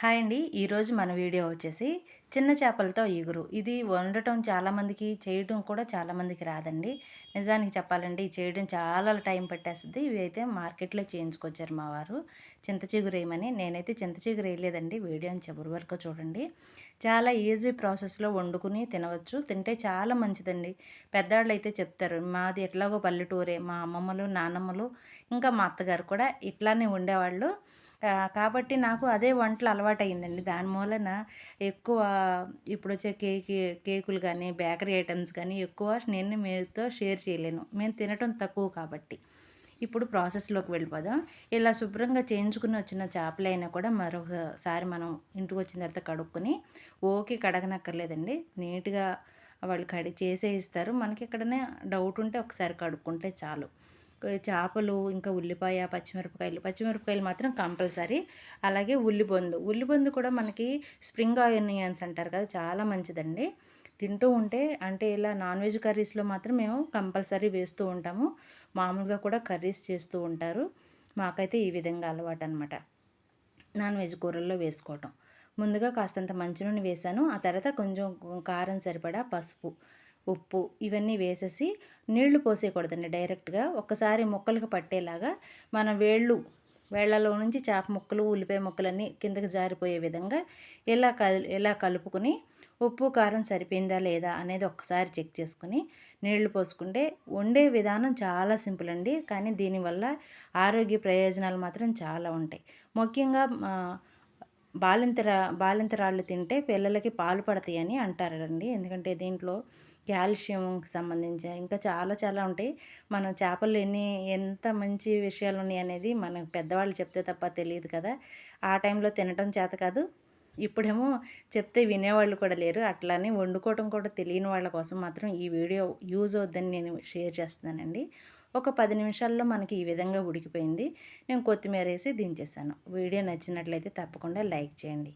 Hi అండి. ఈరోజు మన వీడియో వచ్చేసి చిన్న చేపలతో ఈగురు ఇది వండటం చాలామందికి చేయడం కూడా చాలామందికి రాదండి. నిజానికి చెప్పాలండి ఇది చేయడం చాలా టైం పట్టేస్తుంది. ఇవి అయితే మార్కెట్లో చేయించుకొచ్చారు మా వారు. చింత చిగురు వేయమని. నేనైతే చింత చిగురు వేయలేదండి. వీడియోని చివరి వరకు చూడండి. చాలా ఈజీ ప్రాసెస్లో వండుకుని తినవచ్చు. తింటే చాలా మంచిదండి. పెద్దవాళ్ళు అయితే చెప్తారు మాది ఎట్లాగో పల్లెటూరే. మా అమ్మమ్మలు నానమ్మలు ఇంకా మా అత్తగారు కూడా ఇట్లానే ఉండేవాళ్ళు కాబట్టి నాకు అదే వంటలు అలవాటు అయిందండి దాని మూలన ఎక్కువ ఇప్పుడు వచ్చే కేక్ కేకులు కానీ బేకరీ ఐటమ్స్ కానీ ఎక్కువ నేను మీతో షేర్ చేయలేను. మేము తినటం తక్కువ కాబట్టి. ఇప్పుడు ప్రాసెస్లోకి వెళ్ళిపోదాం. ఇలా శుభ్రంగా చేయించుకుని వచ్చిన చేపలైనా కూడా మరొకసారి మనం ఇంటికి వచ్చిన తర్వాత కడుక్కొని ఓకే కడగనక్కర్లేదండి. నీట్గా వాళ్ళు కడి చేసే ఇస్తారు మనకి ఎక్కడైనా డౌట్ ఉంటే ఒకసారి కడుక్కుంటే చాలు. చేపలు ఇంకా ఉల్లిపాయ పచ్చిమిరపకాయలు. పచ్చిమిరపకాయలు మాత్రం కంపల్సరీ. అలాగే ఉల్లిబొందు ఉల్లిబొందు కూడా మనకి స్ప్రింగ్ ఆనియన్స్ అంటారు కదా చాలా మంచిదండి. తింటూ ఉంటే అంటే ఇలా నాన్ వెజ్ కర్రీస్లో మాత్రం మేము కంపల్సరీ వేస్తూ ఉంటాము. మామూలుగా కూడా కర్రీస్ చేస్తూ ఉంటారు. మాకైతే ఈ విధంగా అలవాటు అనమాట నాన్ వెజ్ కూరల్లో వేసుకోవటం. ముందుగా కాస్తంత మంచి వేసాను. ఆ తర్వాత కొంచెం కారం సరిపడా పసుపు. ఉప్పు ఇవన్నీ వేసేసి నీళ్ళు పోసేయకూడదండి డైరెక్ట్గా. ఒక్కసారి ముక్కలకు పట్టేలాగా మన వేళ్ళు వేళ్ళలో నుంచి చేప ముక్కలు ఉల్లిపాయ ముక్కలన్నీ కిందకి జారిపోయే విధంగా ఎలా కలు ఎలా కలుపుకొని ఉప్పు కారం సరిపోయిందా లేదా అనేది ఒక్కసారి చెక్ చేసుకుని నీళ్ళు పోసుకుంటే వండే విధానం చాలా సింపుల్ అండి. కానీ దీనివల్ల ఆరోగ్య ప్రయోజనాలు మాత్రం చాలా ఉంటాయి. ముఖ్యంగా బాలింతరా బాలింతరాళ్ళు తింటే పిల్లలకి పాలు పడతాయని అంటారండి. ఎందుకంటే దీంట్లో కాల్షియంకి సంబంధించి ఇంకా చాలా చాలా ఉంటాయి. మనం చేపలు ఎన్ని ఎంత మంచి విషయాలు ఉన్నాయి అనేది మన పెద్దవాళ్ళు చెప్తే తప్ప తెలియదు కదా. ఆ టైంలో తినటం చేత కాదు. ఇప్పుడేమో చెప్తే వినేవాళ్ళు కూడా లేరు. అట్లానే వండుకోవటం కూడా తెలియని వాళ్ళ కోసం మాత్రం ఈ వీడియో యూజ్ అవుద్దని నేను షేర్ చేస్తున్నానండి. ఒక పది నిమిషాల్లో మనకి ఈ విధంగా ఉడికిపోయింది. నేను కొత్తిమీర వేసి దించేసాను. వీడియో నచ్చినట్లయితే తప్పకుండా లైక్ చేయండి.